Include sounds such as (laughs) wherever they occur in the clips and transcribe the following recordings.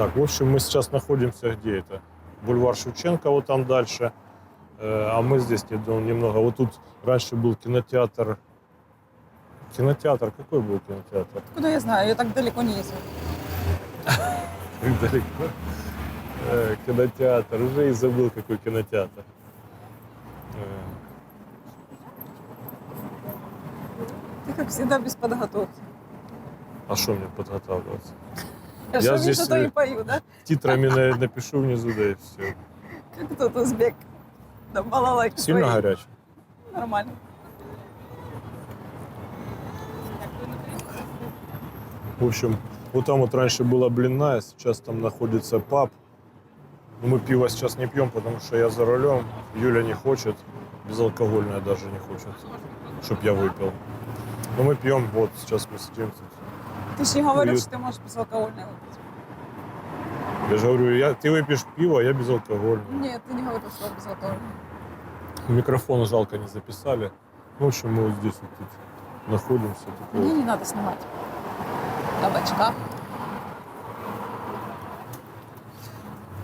Так, в общем, мы сейчас находимся где это? Бульвар Шевченко, вот там дальше. Э, А мы здесь не- ну, немного. Вот тут раньше был кинотеатр. Кинотеатр, какой был кинотеатр? Куда я знаю, я так далеко не ездила. Так (laughs) далеко. Э, Кинотеатр. Уже и забыл, какой кинотеатр. Э, Ты, как всегда, без подготовки. А что мне подготавливаться? Я, что здесь, вижу, то э, и пою, да? Титрами на- напишу внизу, да и все. Как тот узбек. Да, балалайку Сильно свои. горячий? Нормально. В общем, вот там вот раньше была блинная, сейчас там находится паб. Но мы пиво сейчас не пьем, потому что я за рулем. Юля не хочет, безалкогольное даже не хочет, чтобы я выпил. Но мы пьем, вот сейчас мы сидим тут. Ты же не говорил, Уют. что ты можешь безалкогольное выпить. Я же говорю, я, ты выпьешь пиво, а я безалкогольное. Нет, ты не говорил, что безалкогольное. Микрофон жалко не записали. В общем, мы вот здесь вот тут находимся. Мне вот. не надо снимать. Табачка.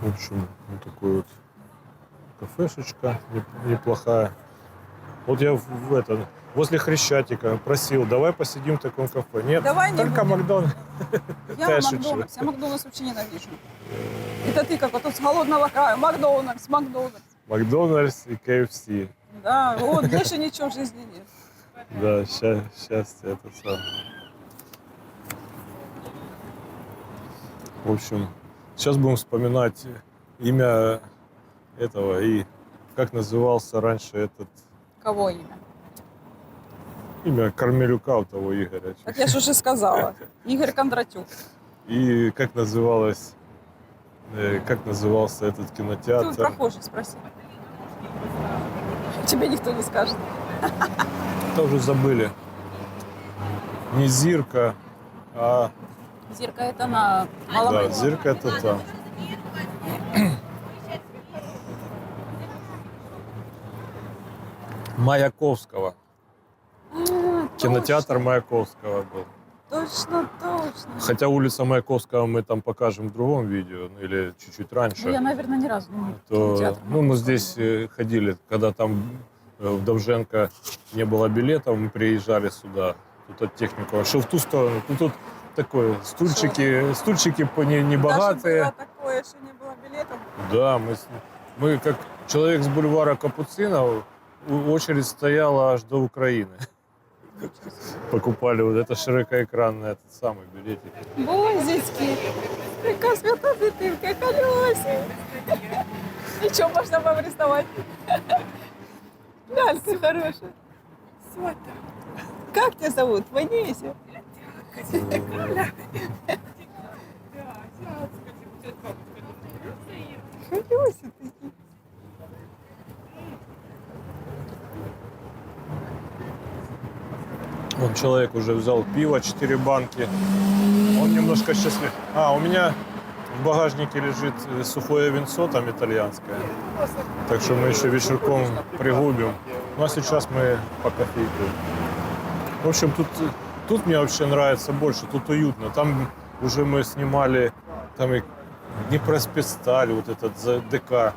В общем, вот такой вот кафешечка не- неплохая. Вот я в, это, возле Хрещатика просил, давай посидим в таком кафе. Нет, Давай не только будем. (laughs) Макдональдс. Я Макдональдс. Я Макдональдс вообще ненавижу. Это ты как вот тут с голодного края. Макдональдс, Макдональдс. Макдональдс и КФС. Да, вот больше ничего в жизни нет. Да, счастье это самое. В общем, сейчас будем вспоминать имя этого и как назывался раньше этот Кого имя? имя Кармелюка у того Игоря. Так я же уже сказала. (laughs) Игорь Кондратюк. И как называлось, э, как назывался этот Ты кинотеатр? прохожих спроси. Тебе никто не скажет. (laughs) Тоже забыли. Не Зирка, а Зирка это на да, Маломане. Зирка это там. Маяковского. А, Кинотеатр Маяковского был. Точно, точно. Хотя улица Маяковского мы там покажем в другом видео, ну, или чуть-чуть раньше. Ну, я, наверное, ни разу не то, ну, мы здесь э, ходили, когда там э, в Довженко не было билетов, мы приезжали сюда, тут от техникова, что в ту сторону, ну, тут такое, стульчики, стульчики по- не, не Даже богатые. было такое, что не было билетов. Да, мы, мы как человек с бульвара Капуцинов, очередь стояла аж до Украины. Покупали вот это широкоэкранный этот самый билетик. Бозицькі, яка свята дитинка, колесі. Нічого можна вам рисувати. Лялька хорошая. Как тебя зовут? Ванеся? Колеса такие. Вон человек уже взял пиво, 4 банки. Он немножко счастлив. А, у меня в багажнике лежит э, сухое винцо там итальянское. Так что мы еще вечерком пригубим. Ну а сейчас мы по кофейку. В общем, тут, тут мне вообще нравится больше, тут уютно. Там уже мы снимали там и Днепроспецсталь, вот этот ДК.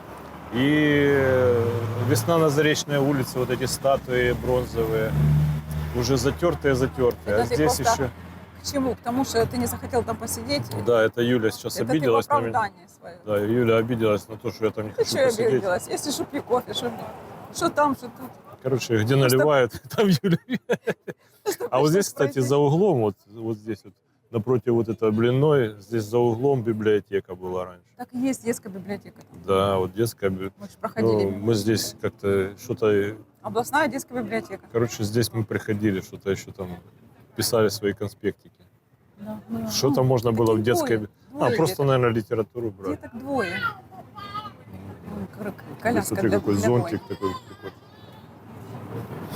И э, весна на Заречной улице, вот эти статуи бронзовые уже затертые, затертые. А ты здесь еще. К чему? К тому, что ты не захотел там посидеть? Да, это Юля сейчас Это ты в обиделась на меня. свое. Да, Юля обиделась на то, что я там не Ты хочу что посидеть. обиделась? Если что пью кофе, что? Что там, что тут? Короче, где Просто- наливают, (laughs) там Юля. А вот здесь, кстати, за углом, вот, вот здесь вот, напротив вот этого блинной, здесь за углом библиотека была раньше. Так и есть детская библиотека. там. Да, вот детская. би- Мы проходили. Ну, мы здесь как-то что-то, Областная детская библиотека. короче, здесь мы приходили, что-то еще там писали свои конспектики. Да, ну, Что ну, там можно было в детской... двое, А, двое просто, деток. наверное, литературу брать. Деток двое. Коляска Смотри, для, какой для зонтик двоих. такой.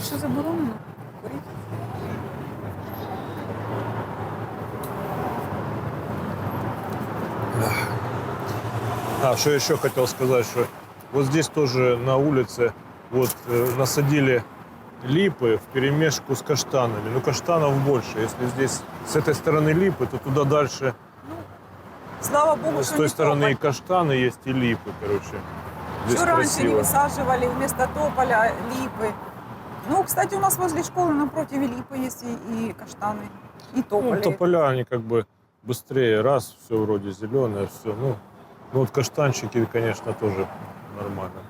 Что заборонено? Курить? А, что еще хотел сказать, что вот здесь тоже на улице вот э, насадили липы в перемешку с каштанами. Ну, каштанов больше. Если здесь с этой стороны липы, то туда дальше Слава богу, С что той не стороны и тополь. каштаны есть, и липы, короче. Здесь Все раньше не красиво. высаживали вместо тополя липы. Ну, кстати, у нас возле школы напротив и липы есть, и, и каштаны, и тополи. Ну, тополя, они как бы быстрее, раз, все вроде зеленое, все. Ну, ну вот каштанчики, конечно, тоже нормально.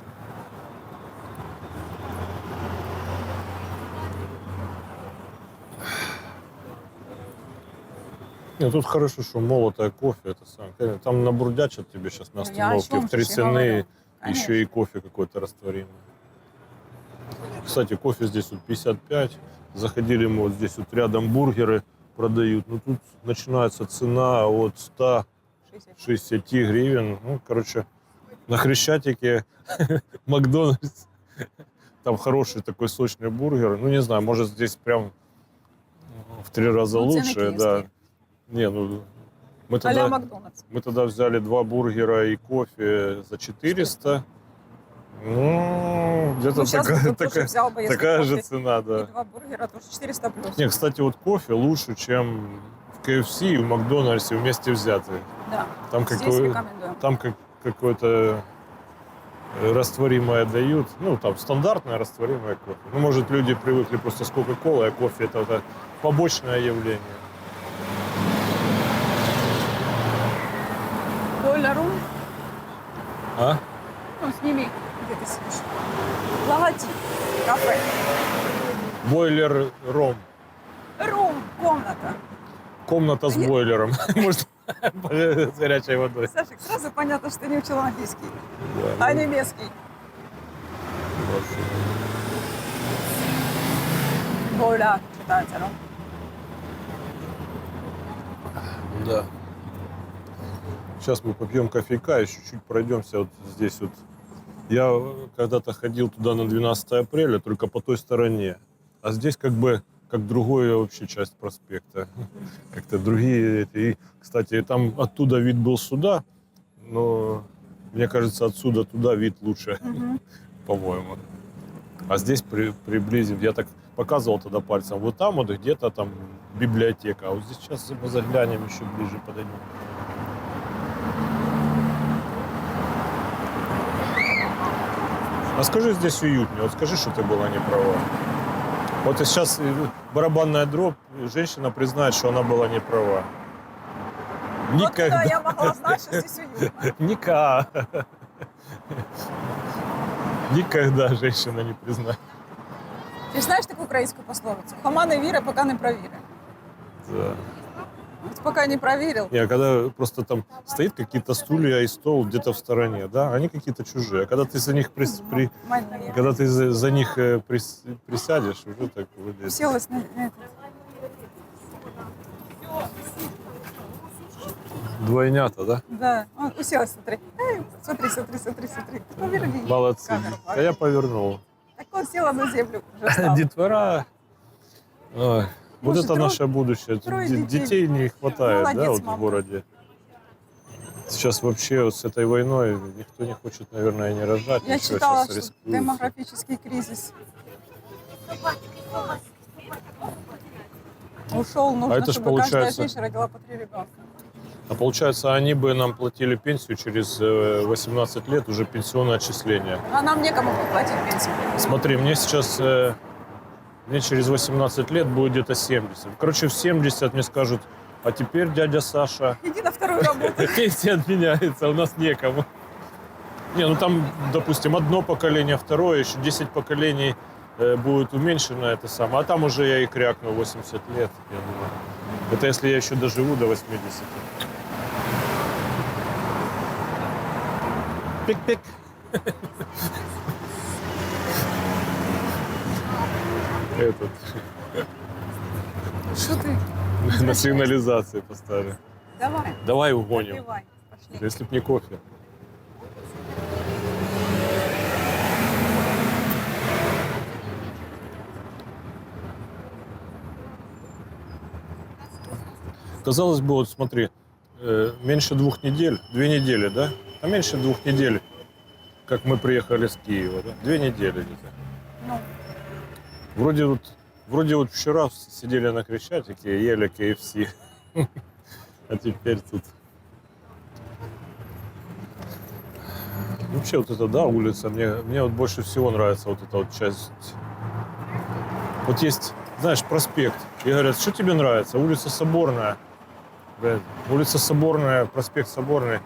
Нет, тут хорошо, что молотое кофе, это сам. конечно, Там набурдячат тебе сейчас на Ну, остановке в три цены, еще и кофе какой-то растворимый. Кстати, кофе здесь вот 55. Заходили мы вот здесь вот рядом бургеры продают. Ну тут начинается цена от 100 60. 60 гривен. Ну, короче, на Хрещатике (laughs) Макдональдс. Там хороший такой сочный бургер. Ну, не знаю, может, здесь прям в три раза Ну, лучше. Да. Не, ну, мы тогда, Макдональдс. мы тогда взяли два бургера и кофе за 400. Ну, где-то Ну, такая, такая, взял бы, такая же цена, и да. два бургера, тоже 400 плюс. Не, кстати, вот кофе лучше, чем в KFC и в Макдональдсе вместе взятые. Да, Там какой, там как, какое-то э, растворимое дают. Ну, там стандартное растворимое кофе. Ну, может, люди привыкли просто с Кока-Колой, а кофе это, это побочное явление. Бойлерум, А? ну, сними, где ты сидишь. Логотип, кафе. Бойлер ром. Рум, комната. Комната с Я- бойлером. (laughs) Может, с горячей водой. Сашик, сразу понятно, что ты не учил английский, Да, а ну, немецкий. вот. Бойлер читается, рум. Да. Сейчас мы попьем кофейка, еще чуть пройдемся вот здесь вот. Я когда-то ходил туда на 12 апреля, только по той стороне. А здесь как бы как другая вообще часть проспекта. (laughs) Как-то другие эти. И, кстати, там оттуда вид был сюда, но мне кажется, отсюда туда вид лучше, Мгм. (laughs) по-моему. А здесь при, приблизим, я так показывал тогда пальцем, вот там вот где-то там библиотека, а вот здесь сейчас мы заглянем еще ближе подойдем. А скажи здесь уютнее, вот скажи, что ты была не права. Вот и сейчас э, барабанная дробь, женщина признает, что она была не права. Вот куда Никогда. я могла знать, что здесь уютно. (laughs) Ника. Никогда женщина не признает. Ти ж знаєш таку українську пословицю? Хома не віра, поки не провірить. Да. От поки не провірив. Не, а когда просто там стоит какие-то стулья и стол где-то в стороне, да, они какие-то чужие. А когда ты за них прис- при, Мальні. когда ты за, за них э, прис- присядешь, уже так выглядит. Сілась на, на этот. Двойнята, да? Да, он уселась, смотри. Эй, смотри, смотри, смотри, смотри. Поверни. Молодцы. камеру, А я повернул. Так он села на землю. (laughs) Уже встала. Детвора. Ой, вот это трое- наше будущее. Трое детей. детей не хватает, да, Молодец, вот в мама. городе. Сейчас вообще вот с этой войной никто не хочет, наверное, и не рожать. Я ничего, читала, что рискуют. демографический кризис. Ушел, нужно, А это ж чтобы каждая получается- женщина родила по три ребенка. А получается, они бы нам платили пенсию через э, 18 лет, уже пенсионное отчисление. А нам некому платить пенсию. Смотри, мне сейчас, э, мне через 18 лет будет где-то 70. Короче, в 70 мне скажут, а теперь, дядя Саша, Иди на вторую работу. (laughs) пенсия отменяется, у нас некому. Не, ну там, допустим, одно поколение, второе, еще 10 поколений э, будет уменьшено это самое. А там уже я и крякну 80 лет, я думаю. Это если я еще доживу до 80. Пик-пик. (laughs) Этот, Что ты? (laughs) на сигнализации поставили. Давай, Давай угоним. попивай. Пошли. Если б не кофе. Казалось бы, вот смотри, э, меньше двух недель, две недели, да? А меньше двух недель, как мы приехали с Киева, да? Две недели где-то. Вроде вот, вроде вот вчера сидели на Крещатике и ели KFC. (laughs) А теперь тут... Вообще вот это, да, улица, мне, мне вот больше всего нравится вот эта вот часть. Вот есть, знаешь, проспект. И говорят, что тебе нравится? Улица Соборная. Блядь, улица Соборная, проспект Соборный.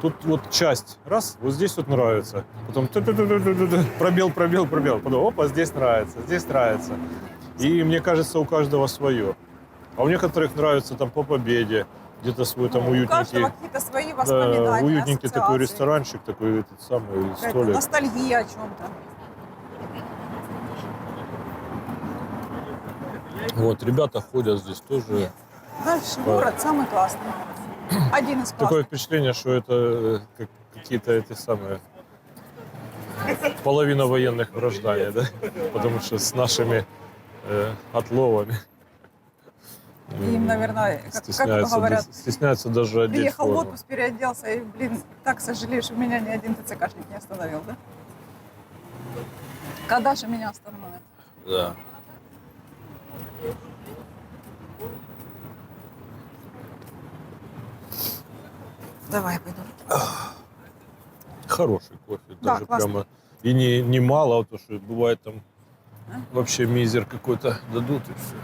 Тут вот часть, раз, вот здесь вот нравится. Потом пробел, пробел, пробел. Потом, опа, здесь нравится, здесь нравится. И мне кажется, у каждого свое. А у некоторых нравится там по победе, где-то свой там Ну, уютненький. какие-то свои Да, воспоминания, уютненький такой ассоциации. ресторанчик, такой этот самый Какая-то столик. Ностальгия о чем-то. Вот, ребята ходят здесь тоже. Знаешь, город самый классный. Один из Такое впечатление, что это э, как какие-то эти самые половина военных граждане, да? Потому что с нашими э, отловами им, наверное, как, как стесняются, говорят, да- стесняются даже одеть приехал в форму. отпуск, переоделся, и, блин, так сожалею, что меня ни один ТЦКшник не остановил, да? Когда же меня остановят? Да. Давай, пойду. Хороший кофе, Да, даже классный. прямо. И не, не мало, а то что бывает там А? вообще мизер какой-то дадут и все.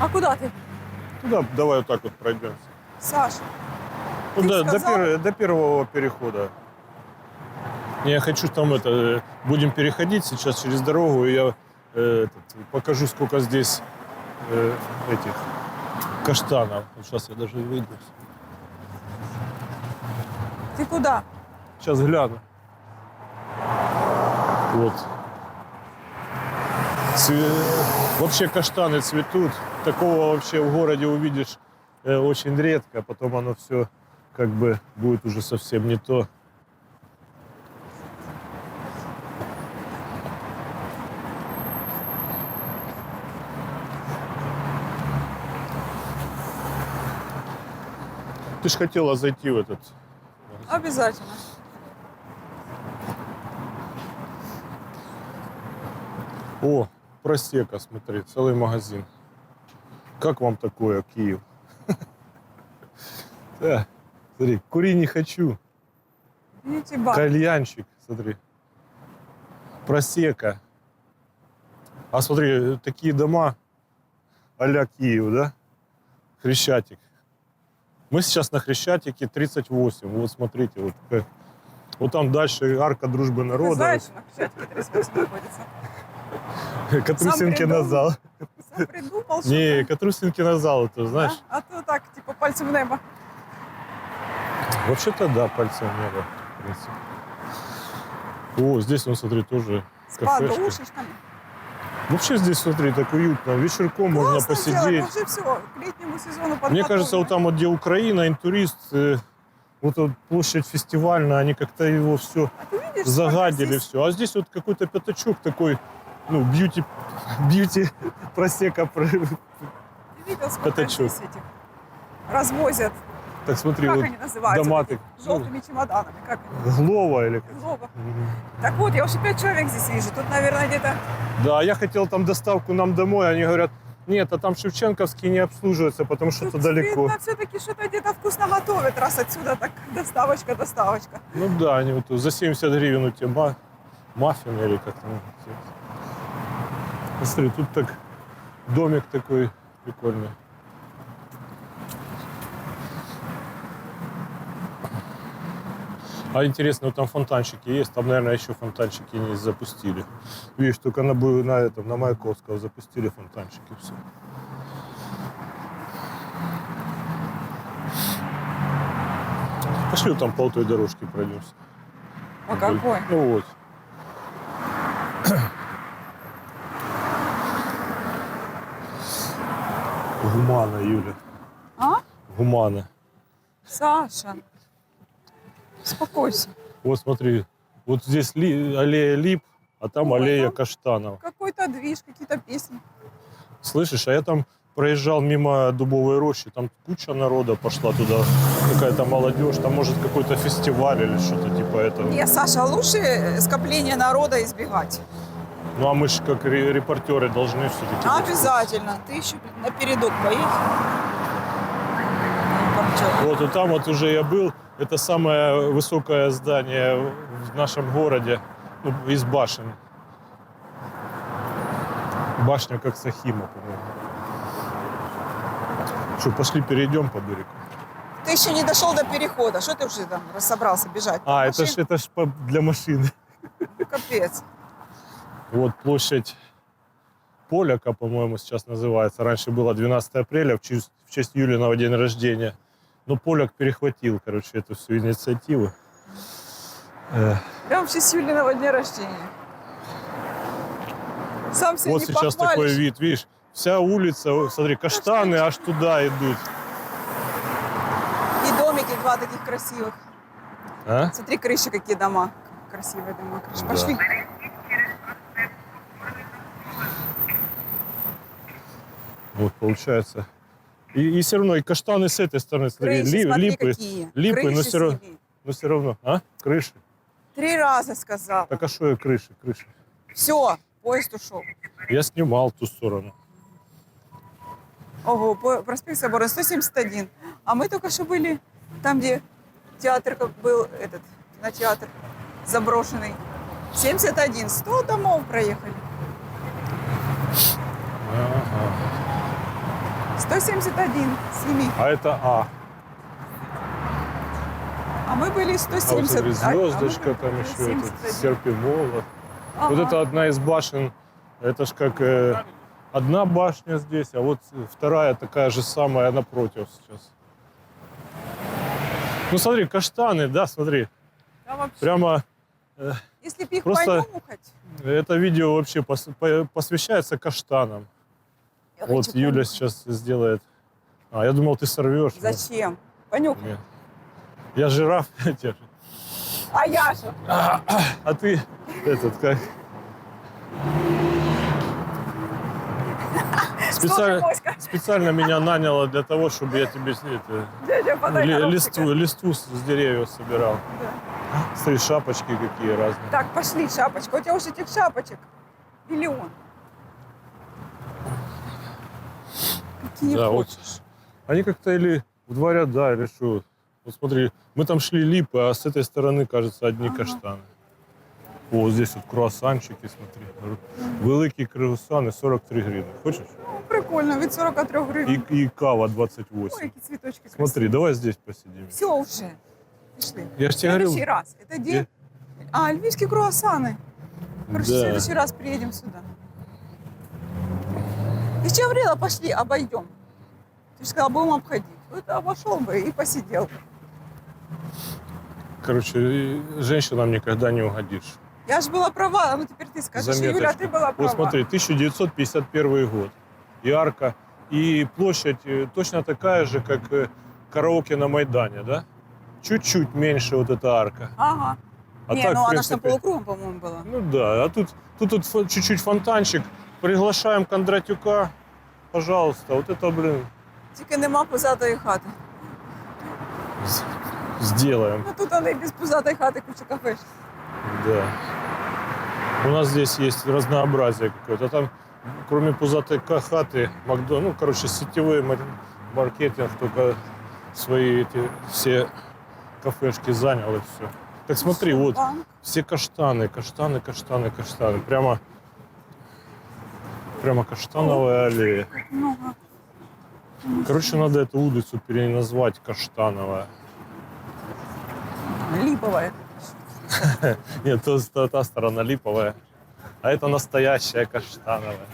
А куда ты, Туда давай вот так вот пройдемся. Саша? Ну, до, сказал? пер- до первого перехода. Я хочу там это, будем переходить сейчас через дорогу, и я э, этот, покажу, сколько здесь э, этих каштанов. Вот сейчас я даже выйду. Ты куда? Сейчас гляну. Вот. Цве- Вообще каштаны цветут. Такого вообще в городе увидишь э, очень редко. Потом оно все как бы будет уже совсем не то. Ты же хотела зайти в этот Обязательно. О, просека, смотри, целый магазин. Как вам такое, Киев? (laughs) Да, смотри, кури не хочу. Кальянчик, смотри. Просека. А смотри, такие дома а-ля Киев, да? Хрещатик. Мы сейчас на Хрещатике 38. Вот смотрите, вот, вот там дальше арка дружбы Ты народа. знаешь, на Хрещатике 38 находится. (laughs) Катрусинки на придумал? зал. Сам придумал, что Не, там, Катрусинки на зал, это знаешь. А? а то так, типа, пальцем в небо. Вообще-то да, пальцем в небо, в принципе. О, здесь, ну смотри, тоже С подушечками. Вообще здесь, смотри, так уютно. Вечерком можно Классно посидеть. делать, уже все, к летнему сезону Мне кажется, вот подготовлено. там, вот, где Украина, интурист, э, вот тут площадь фестивальная, они как-то его все А видишь, загадили здесь все. А здесь вот какой-то пятачок такой, ну, бьюти, бьюти (laughs) просека. про- Ты видел, сколько пятачок. здесь этих развозят? Так смотри, как вот они называются? дома такие, так, Желтыми чемоданами. Как? Глова или как. Злоба. Так вот, я уже пять человек здесь вижу. Тут, наверное, где-то... Да, я хотел там доставку нам домой, они говорят, нет, а там Шевченковский не обслуживается, потому что это далеко. видно, все-таки что-то где-то вкусно готовят, раз отсюда так доставочка, доставочка. Ну да, они вот за 70 гривен у тебя ма- маффины или как там. Посмотри, тут так домик такой прикольный. А интересно, вот там фонтанчики есть, там, наверное, еще фонтанчики не запустили. Видишь, только на, на этом, на Маяковского запустили фонтанчики, все. Пошли там по той дорожке пройдемся. О, какой? Ну вот. Гумана, Юля. А? Гумана. Саша, успокойся. Вот смотри, вот здесь ли- аллея лип, а там Ой, аллея там- каштанов. Какой-то движ, какие-то песни. Слышишь, а я там проезжал мимо дубовой рощи, там куча народа пошла туда, какая-то молодежь, там может какой-то фестиваль или что-то типа этого. Не, Саша, лучше скопление народа избегать. Ну а мы же как ре- репортеры должны все-таки. Обязательно. Ты еще напередок поедешь. Вот, вот там вот уже я был. Это самое высокое здание в нашем городе, ну, из башен. Башня как Сахима, по-моему. Что, пошли перейдем по берегу? Ты еще не дошел до перехода. Что ты уже там собрался бежать? А, это ж, это ж для машины. Ну, Капец. Вот площадь Поляка, по-моему, сейчас называется. Раньше было 12 апреля в честь, в честь Юлиного день рождения. Но Поляк перехватил, короче, эту всю инициативу. Э, Прям в честь Юлиного дня рождения. Сам себе Вот не сейчас похвалишь. такой вид, видишь, вся улица, смотри, каштаны аж туда идут. И домики два таких красивых. А? Смотри, крыши какие дома. Красивые дома, крыши. Да. Пошли. Вот получается. И, все равно и каштаны с этой стороны, смотри, Крыши, ли- смотри, липы, какие. липы, но Крыши все равно, сними. но все равно, а? Крыши. Три раза сказал. Так а что я крыши, крыши? Все, поезд ушел. Я снимал ту сторону. Ого, по- проспект Собора 171. А мы только что были там, где театр как был, этот, кинотеатр заброшенный. 71, 100 домов проехали. Ага. 171, сними. А это А. А мы были А вот 170. смотри, а- а мы звездочка были там еще, 71. этот, серп и молот. Ага. Вот это одна из башен. Это ж как э, одна башня здесь, а вот вторая такая же самая напротив сейчас. Ну смотри, каштаны, да, смотри. Да, вообще. Прямо Если бы их просто- это видео вообще пос- по- посвящается каштанам. Я Вот хочу Юля понюхать. сейчас сделает. А, я думал, ты сорвешь. Зачем? Понюхай. Нет. Я жираф. (laughs) держу. А я же. А ты этот как? (laughs) Специально, специально меня наняло для того, чтобы я тебе это, дядя, подай ли- коробчика. листву, листву с с деревьев собирал. Да. Смотри, шапочки какие разные. Так, пошли, шапочка. У тебя уже этих шапочек миллион. Какие Да, вот. хочешь. Они как-то или в два ряда, или что. Вот смотри, мы там шли липы, а с этой стороны, кажется, одни Ага. каштаны. О, вот здесь вот круассанчики, смотри. Великий круассан и 43 гривны. Хочешь? Ну, прикольно, від 43 гривень. И, и кава Ой, 28. які цвіточки Смотри, давай здесь посидим. Все уже. Пішли. Я же тебе говорил, следующий раз. Это где? А, львівські круассаны. Короче, в да. следующий раз приедем сюда. Я тебе говорила, пошли, обойдем. Ты же сказала, будем обходить. Вот обошел бы и посидел. короче, женщинам никогда не угодишь. Я же была права, а ну теперь ты скажешь, Юля, Заметочка. ты была права. Вот смотри, 1951 год. Арка, и площадь э, точно такая же, как э, караоке на Майдане, да? Чуть-чуть меньше вот эта арка. Ага. А не, так, ну она же принципе, полукругом, по-моему, была. Ну да, а тут, тут, тут чуть-чуть фонтанчик. Приглашаем Кондратюка, пожалуйста. Вот это, блин, Тільки нема пузатої хати. с- сделаем. Ну тут вони без пузатої хати куча кафеш. Да. У нас здесь есть разнообразие какое-то. Там, кроме пузатой ка- хаты, Макдо... ну, короче, сетевой мар- маркетинг только свои эти все кафешки занял и все. Так смотри, вот Банк. все каштаны, каштаны, каштаны, каштаны. Прямо, прямо каштановая аллея. Короче, надо эту улицу переназвать Каштановая. Липовая. (laughs) Нет, то, та, та сторона липовая. А это настоящая каштановая.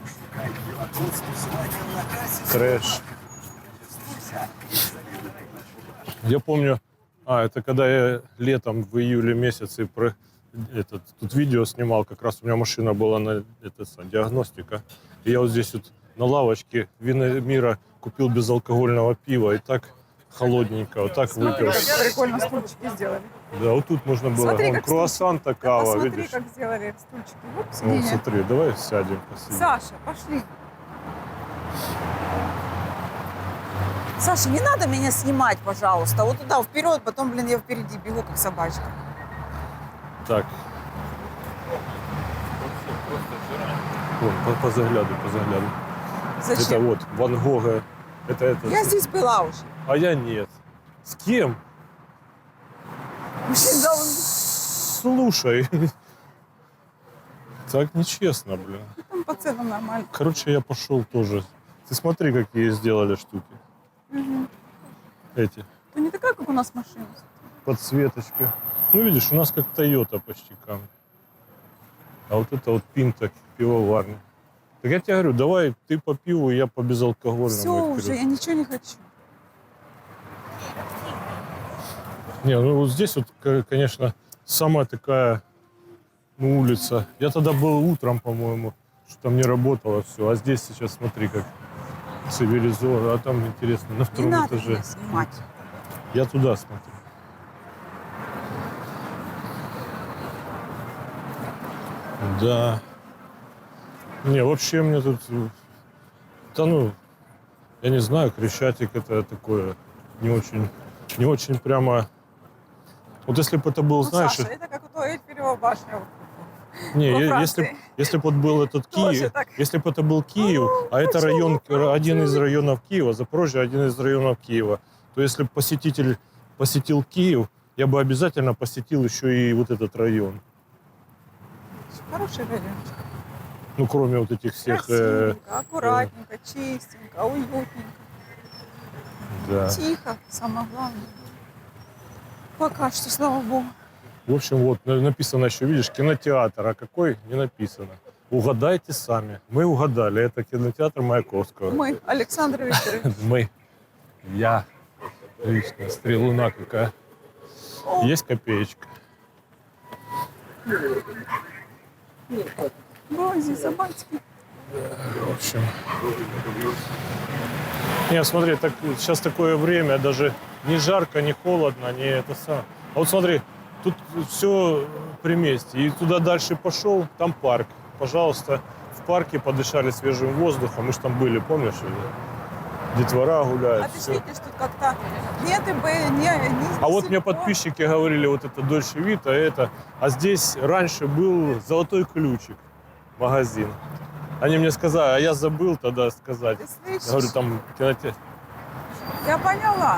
Трэш. Я помню, а, это когда я летом в июле месяце про этот, тут видео снимал, как раз у меня машина была на это, диагностика. И я вот здесь вот на лавочке вина мира купил безалкогольного пива и так холодненько, вот так выпил. Прикольно стульчики сделали. Да, вот тут можно было. Смотри, Вон, как круассан такава, Посмотри, видишь? как сделали стульчики. Вот, сиденье. смотри, давай сядем, посидим. Саша, пошли. Саша, не надо меня снимать, пожалуйста. Вот туда вперед, потом, блин, я впереди бегу, как собачка. Так. Вон, по, по загляду, по загляду. Это Зачем? вот Ван Гога. Это это. Я здесь была уже. А я нет. С кем? Очень давно. Слушай. Так нечестно, блин. Там по ценам нормально. Короче, я пошел тоже. Ты смотри, какие сделали штуки. Мгм. Эти То не такая, как у нас машина. подсветочки. Ну, видишь, у нас как Тойота почти камень. А вот это вот пинта пивоварня. Так я тебе говорю, давай ты по пиву, я по безалкогольному. Все и уже, я ничего не хочу. Не, ну вот здесь вот, конечно, самая такая ну, улица. Я тогда был утром, по-моему, что там не работало все. А здесь сейчас смотри, как цивилизованно. А там интересно, на Не втором надо этаже. меня снимать. Я туда смотрю. Да. Не, вообще мне тут... э, Да ну, я не знаю, Крещатик это такое не очень, не очень прямо... Вот если бы это был, Ну, знаешь, Саша, это как у той Эльферева башня. не, если, если бы вот был этот Киев, если бы это был Киев, а это район, Франция? один из районов Киева, Запорожье один из районов Киева, то если бы посетитель посетил Киев, я бы обязательно посетил еще и вот этот район. Хороший райончик. Ну, кроме вот этих всех... э, Красивенько, аккуратненько, чистенько, уютненько. да. Тихо, самое главное. Пока что, слава богу. В общем, вот на- написано еще, видишь, кинотеатр, а какой не написано. Угадайте сами. Мы угадали, это кинотеатр Маяковского. Мы, Александр Викторович. (laughs) Мы. Я. Лично, стрелуна какая. Есть копеечка. Ой, здесь собачки. В общем. Не, смотри, так, сейчас такое время, даже не жарко, не холодно, не это самое. А вот смотри, тут все при месте. И туда дальше пошел, там парк. Пожалуйста, в парке подышали свежим воздухом. Мы же там были, помнишь? Детвора А гуляет. ты всё. видишь, тут как-то нет и Б, не, не А вот мне подписчики говорили, вот это Дольче Вита, это. А здесь раньше был золотой ключик, магазин. Они мне сказали, а я забыл тогда сказать. Ты слышишь? Я говорю, там кинотеатр. Я поняла.